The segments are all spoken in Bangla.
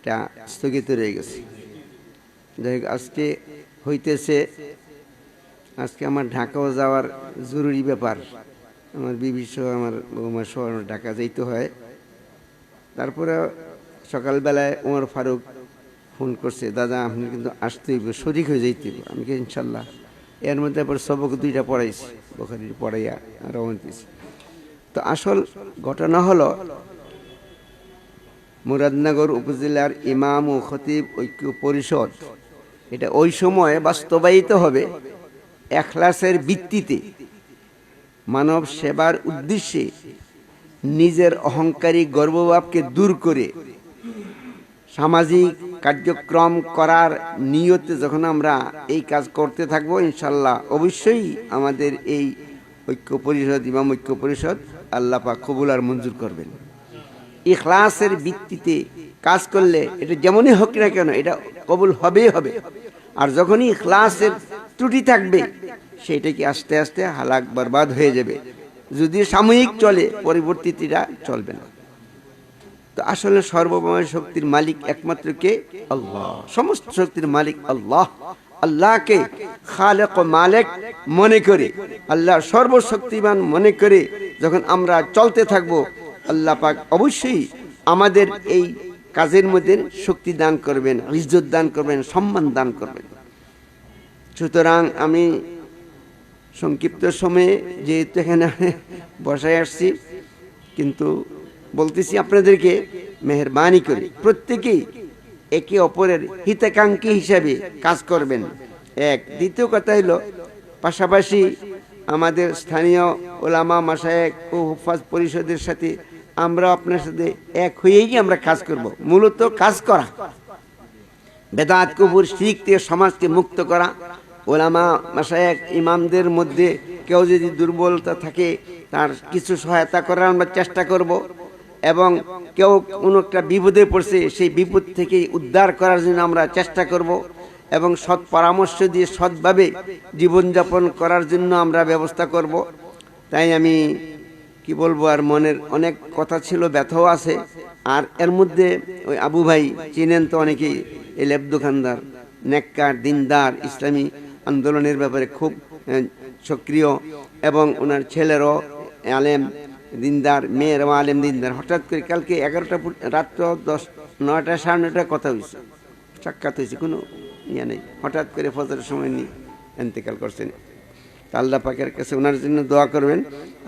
এটা স্থগিত রয়ে গেছে। যাই আজকে হইতেছে, আজকে আমার ঢাকাও যাওয়ার জরুরি ব্যাপার। আমার বিবি সহ আমার বৌমা সহ ঢাকা যাইতে হয়। তারপরে সকালবেলায় ওমর ফারুক ফোন করছে, দাদা, আপনি কিন্তু আসতে হইব শরিক হয়ে যাইতে হইব আমি কি ইনশাল্লাহ। এর মধ্যে আবার সবক দুইটা পড়াইছি, বখারির পড়াইয়া রওনা দিয়েছি। তো আসল ঘটনা হলো মুরাদনগর উপজেলার ইমাম ও খতিব ঐক্য পরিষদ। এটা ওই সময় বাস্তবায়িত হবে এখলাসের ভিত্তিতে। মানব সেবার উদ্দেশ্যে নিজের অহংকারী গর্বভাবকে দূর করে সামাজিক কার্যক্রম করার নিয়তে যখন আমরা এই কাজ করতে থাকব ইনশাল্লাহ অবশ্যই আমাদের এই ঐক্য পরিষদ, ইমাম ঐক্য পরিষদ আল্লাহ পাক কবুল আর মঞ্জুর করবেন। ইখলাসের ভিত্তিতে কাজ করলে এটা যেমনই হোক না কেন, এটা কবুল হবেই হবে। আর যখনই ইখলাসের ত্রুটি থাকবে সেটা কি আস্তে আস্তে হালাক বরবাদ হয়ে যাবে। যদি সাময়িক চলে পরবর্তীটা চলবে না। তো আসলে সর্বময় শক্তির মালিক একমাত্র কে? আল্লাহ। সমস্ত শক্তির মালিক আল্লাহ। আল্লাহকে খালেক ও মালেক মনে করে আল্লাহ সর্বশক্তিমান মনে করে যখন আমরা চলতে থাকব আল্লাহ পাক অবশ্যই আমাদের এই কাজের মধ্যে শক্তি দান করবেন, ইজ্জত দান করবেন, সম্মান দান করবেন। সুতরাং আমি সংক্ষিপ্ত সময়ে যেহেতু এখানে বসায় আসছি, কিন্তু বলতেছি আপনাদেরকে মেহরবানি করে। প্রত্যেকেই একে অপরের হিতাকাঙ্ক্ষী হিসাবে কাজ করবেন। এক। দ্বিতীয় কথা হলো, পাশাপাশি আমাদের স্থানীয় ওলামা মাসায়েক ও হুফাজ পরিষদের সাথে আমরা আপনার সাথে এক হয়েই আমরা কাজ করব। মূলত কাজ করা। বেদাত কুপুর শিখ থেকে সমাজকে মুক্ত করা। ওলামা মাসায়েক ইমামদের মধ্যে কেউ যদি দুর্বলতা থাকে, তার কিছু সহায়তা করার আমরা চেষ্টা করব। এবং কেউ কোনো একটা বিপদে পড়ছে, সেই বিপদ থেকে উদ্ধার করার জন্য আমরা চেষ্টা করব। এবং সৎ পরামর্শ দিয়ে সৎভাবে জীবনযাপন করার জন্য আমরা ব্যবস্থা করব। তাই আমি কি বলব, আর মনের অনেক কথা ছিল, ব্যথাও আছে। আর এর মধ্যে ওই আবু ভাই চিনেন তো অনেকেই, এই লেব দোকানদার নেককার, দিনদার, ইসলামী আন্দোলনের ব্যাপারে খুব সক্রিয়। এবং ওনার ছেলেরও আলেম, দিনদার, মেয়েরও আলেম, দিনদার। হঠাৎ করে কালকে এগারোটা রাত্র দশ, নয়টা, সাড়ে নয়টায় কথা হয়েছে সাক্ষাৎ হয়েছে কোনো ইয়ে নেই। হঠাৎ করে ফজরের সময় নিয়ে এন্তেকাল করছেন। আল্লাহ পাকের কাছে ওনার জন্য দোয়া করবেন।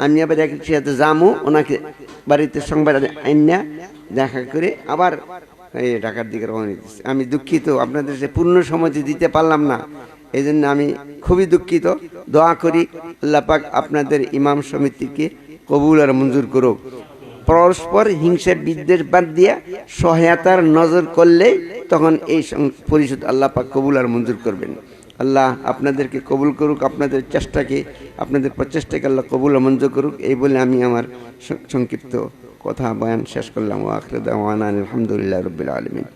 আমি আবার এক সাথে যামু, ওনাকে বাড়িতে সংবাদ আইনা দেখা করে আবার এই ঢাকার দিকে রওনা দিচ্ছি আমি দুঃখিত, আপনাদের সে পূর্ণ সময় দিতে পারলাম না এই জন্য আমি খুবই দুঃখিত। দোয়া করি আল্লাহ পাক আপনাদের ইমাম সমিতিকে কবুল আর মঞ্জুর করুক। পরস্পর হিংসা বিদ্বেষ বাদ দিয়া সহায়তার নজর করলে তখন এই পরিষদ আল্লাহ পাক কবুল আর মঞ্জুর করবেন। আল্লাহ আপনাদেরকে কবুল করুক, আপনাদের চেষ্টাকে, আপনাদের প্রচেষ্টাকে আল্লাহ কবুল অমঞ্জ করুক, এই বলে আমি আমার সংক্ষিপ্ত কথা বয়ান শেষ করলাম। ও আখরে দাওয়ানা আলহামদুলিল্লাহ রবিল আলমিন।